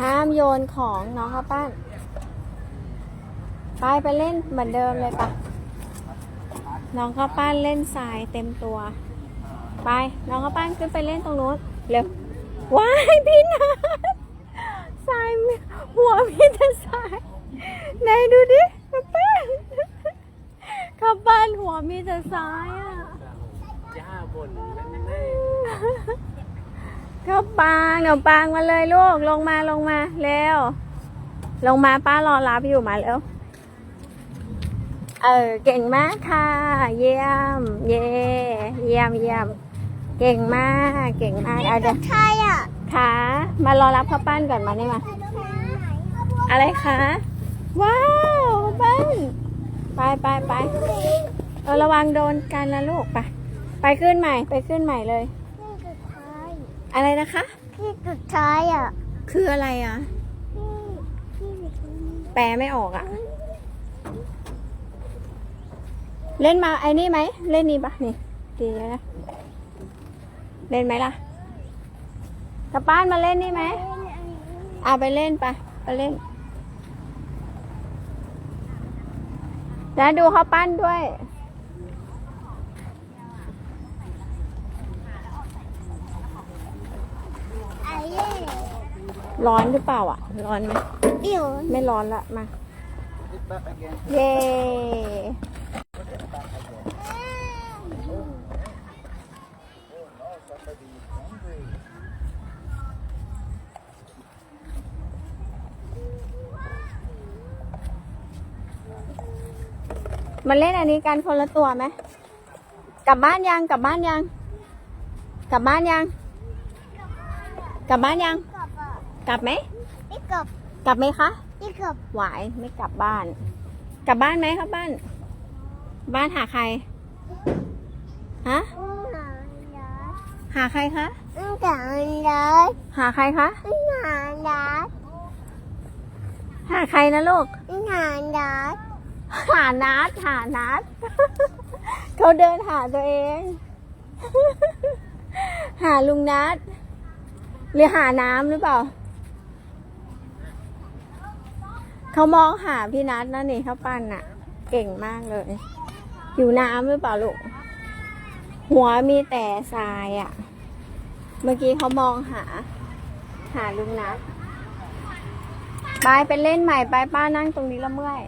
ห้ามโยนของน้องข้าวปั้น ไปไปเล่นเหมือนเดิมเลยปะน้องข้าวปั้นเล่นทรายเต็มตัว ไป น้องข้าวปั้นขึ้นไปเล่นตรงนู้นเร็ว ว้ายพี่นัททรายหัวมีแต่ทรายไหนดูดิข้าวปั้นข้าวปั้นหัวมีแต่ทรายอะย่าบ่นแม่ ข้าวปางขนมปังมาเลยลูก ลงมาลงมาเร็ว ลงมาป้ารอรับอยู่มาแล้ว เออ เก่งมากค่ะ เยี่ยม เย่เยี่ยมเยี่ยม เก่งมาก เก่งมากเอาเดี๋ยวใช่อะขามารอรับข้าวปั้นก่อนมานี่มาอะไรคะ ว้าวข้าวปั้น ไปไปไปเออระวังโดนกันนะลูกไป ไปขึ้นใหม่ ไปขึ้นใหม่เลยที่สุดท้าย อะไรนะคะ ที่สุดท้ายอะคืออะไรอะ ที่ที่สุดท้ายแปลไม่ออกอะ เล่นมาไอ้นี่ไหม เล่นนี่ปะนี่ดีแล้วนะ เล่นไหมล่ะกลับบ้านมาเล่นนี่ไหมเอาไปเล่นไปไปเล่น แล้วดูเขาปั้นด้วย ไอ้เย่ ร้อนหรือเปล่าอะ ร้อนไหมเดี๋ยวไม่ร้อนละมา Sit back again. เย้มาเล่นอันนี้กันคนละตัวไหมกลับบ้านยัง กลับบ้านยัง กลับบ้านยัง กลับบ้านยัง กลับอะกลับไหมนี่กลับกลับไหมคะนี่กลับหวายไม่กลับบ้าน กลับบ้านไหมครับบ้าน บ้านหาใคร ฮะอืมหาดาหาใครคะอืมหาดาหาใครคะอืมหาดาหาใครนะลูกอืมหาดาหานัดหานัดเขาเดินหาตัวเอง หาลุงนัดหรือหาน้ำหรือเปล่า เขามองหาพี่นัดนะนี่เขาปั้นน่ะ เก่งมากเลยอยู่น้ำหรือเปล่าลูก หัวมีแต่ทรายอะ่ะ เมื่อกี้เขามองหา หาลุงนัดไปไปเล่นใหม่ไปป้านั่งตรงนี้ละเมื่อย